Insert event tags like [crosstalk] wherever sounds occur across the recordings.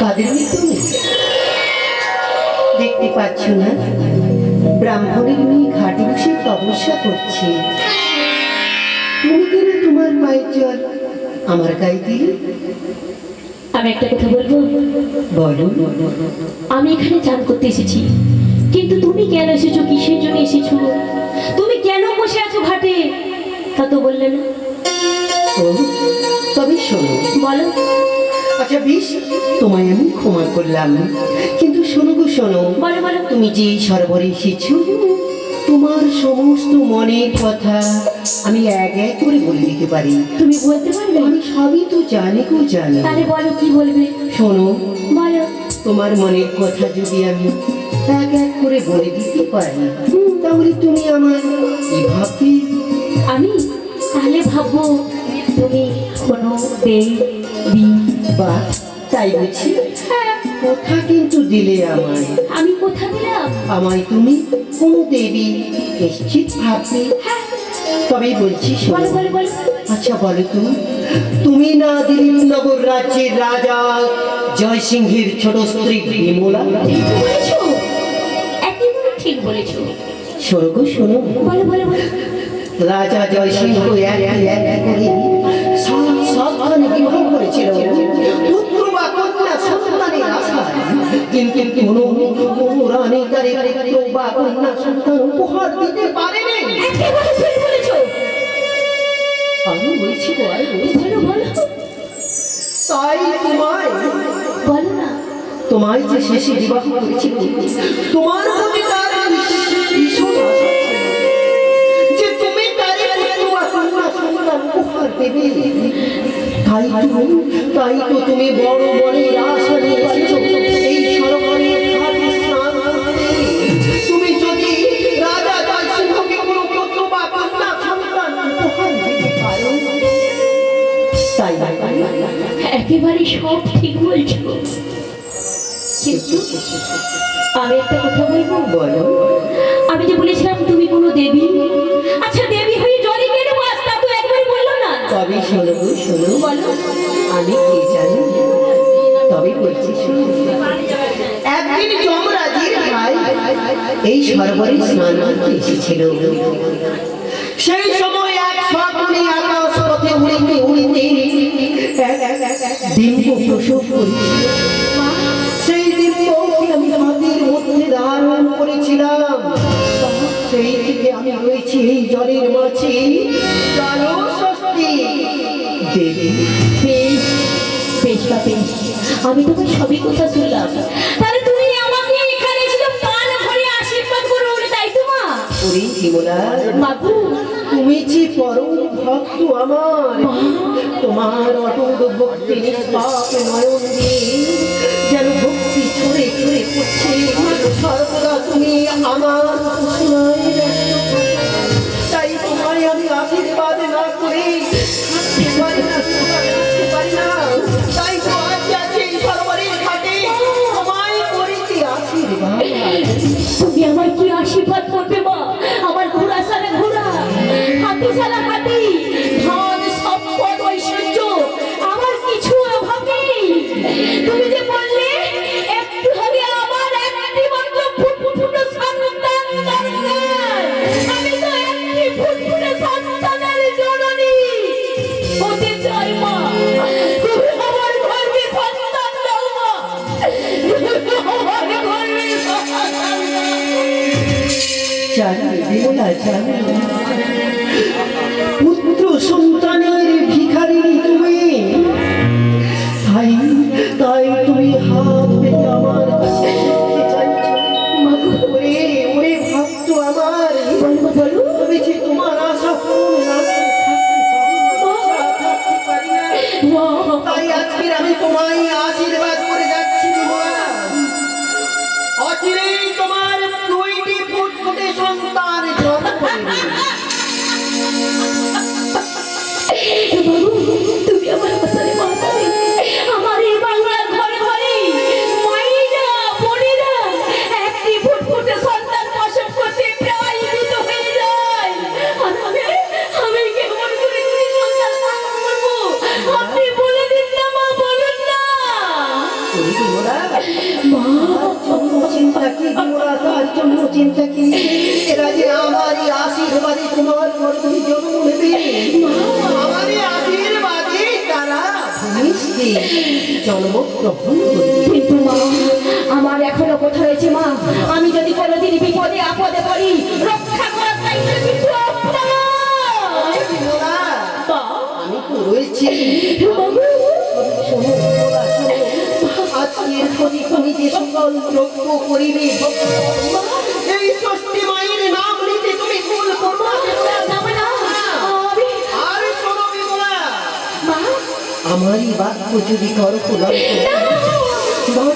কাঁদেননি তুমি? দেখতে পাচ্ছ না? ব্রাহ্মণের মেয়ে ঘাটে বসে তপস্যা করছে। তুমি কেন তোমার পায়ের জল আমার গায়ে দিলে? আমি একটা কথা বলব? বলো। আমি এখানে চান করতে এসেছি। কিন্তু তুমি কেন এসেছ? কিসের জন্য এসেছ? তুমি কেন বসে আছো ঘাটে? তা তো বললে না। তবে শোনো। বলো। আচ্ছা বেশ তোমায় আমি ক্ষমা করলাম। কিন্তু শোনো গো শোনো তুমি যে সরবরে এসেছ তোমার সমস্ত মনের কথা আমি এক এক করে বলে দিতে পারি। তুমি বলতে পারবে আমি সবই তো জানি গো জানি। তাহলে বলো কি বলবে? শোনো বলো। তোমার মনের কথা যদি আমি এক এক করে বলে দিতে পারি তাহলে তুমি আমার কি ভাববে? আমি? তাহলে ভাববো তুমি কোনো দেবী বা তাই বলছি হ্যাঁ। কথা কিন্তু দিলে আমায়। আমি কোথা দিলাম। আমায় তুমি কোনো দেবী নিশ্চিত ভাববে? হ্যাঁ। তবেই বলছি আচ্ছা বলো তুমি। তুমি না দিলীপনগর রাজ্যের রাজা জয়সিংহের ছোট স্ত্রী বিমলা? ঠিক বলেছ। শোনো গো শোনো। বলো বলো বলো। রাজা জয়সিংহ এক এক করে সাবধানে বিবাহ করেছিল। কোনো কোনো রানী বা কন্যা সন্তান উপহার দিতে পারেনি। একেবারে ঠিক বলেছ আমি বলছি গো, বলছি। বলো বলো। তাই তোমায় বলো না। তোমায় যে শেষে বিবাহ করেছিল তোমার প্রতি তার ভীষণ যে তুমি তারে কন্যা সন্তান উপহার দেবে। তাই তো তাই তো তুমি বড় মনের আশা একেবারে সব ঠিক বলছো। কিন্তু আমি একটা কথা বলব? বলো। আমি যে বলেছিলাম তুমি কোনো দেবী? আচ্ছা দেবী হয়ে জলে কেন বাসতা তো একবার বলল না। তবে শোনো গো শোনো। বলো। আমি কে জানি? তবে বলছি শোনো। একদিন যমরাজের ভাই এই সরোবরে স্নান করতে এসেছিল। সেই সময় এক স্বপ্নে আকাশ পথে উড়িতে উড়িতে ডিম্ব প্রসব করেছিল সেই ডিম্বকে আমি হাতের মধ্যে ধারণ করেছিলাম। সেই থেকে আমি রয়েছি এই জলের মাঝে। জানো স্বস্তি দেবী বেশ বেশ বেশ। আমি তোমার সবই কথা শুনলাম। তাহলে তুমি আমাকে এখানে ছিল পান ভরে আশীর্বাদ করো তাই তো মা? তুমি যে পরম ভক্ত আমার, তোমার অটুট ভক্তি নিষ্পাপ নয়ন যেন ভক্তি ছড়ে ছড়ে পড়ছে সর্বদা তুমি আমার তাই তোমায় আমি আশীর্বাদ না করে তাই আজকের আমি তোমায় আশীর্বাদ জন্ম কিন্তু মা আমার এখনও কোথা রয়েছে মা। আমি যদি কোনোদিন বিপদে আপদে পড়ি আজকের প্রতি তুমি যে সকল দ্রব্য করিবে এই ষষ্ঠ हमारी बात को जो भी करो तो लड़ो। [laughs]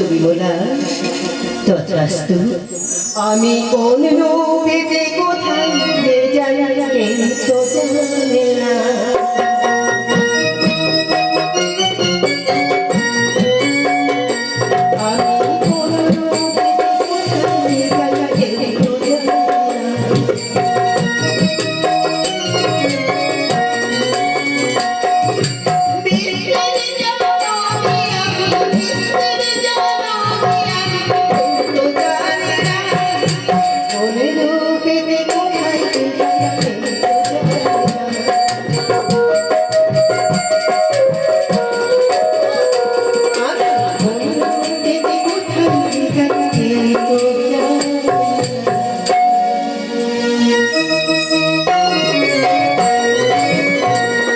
তুমি বিমলা তথাস্তু। আমি কোন রূপেতে কোথায় যে তো জানে না।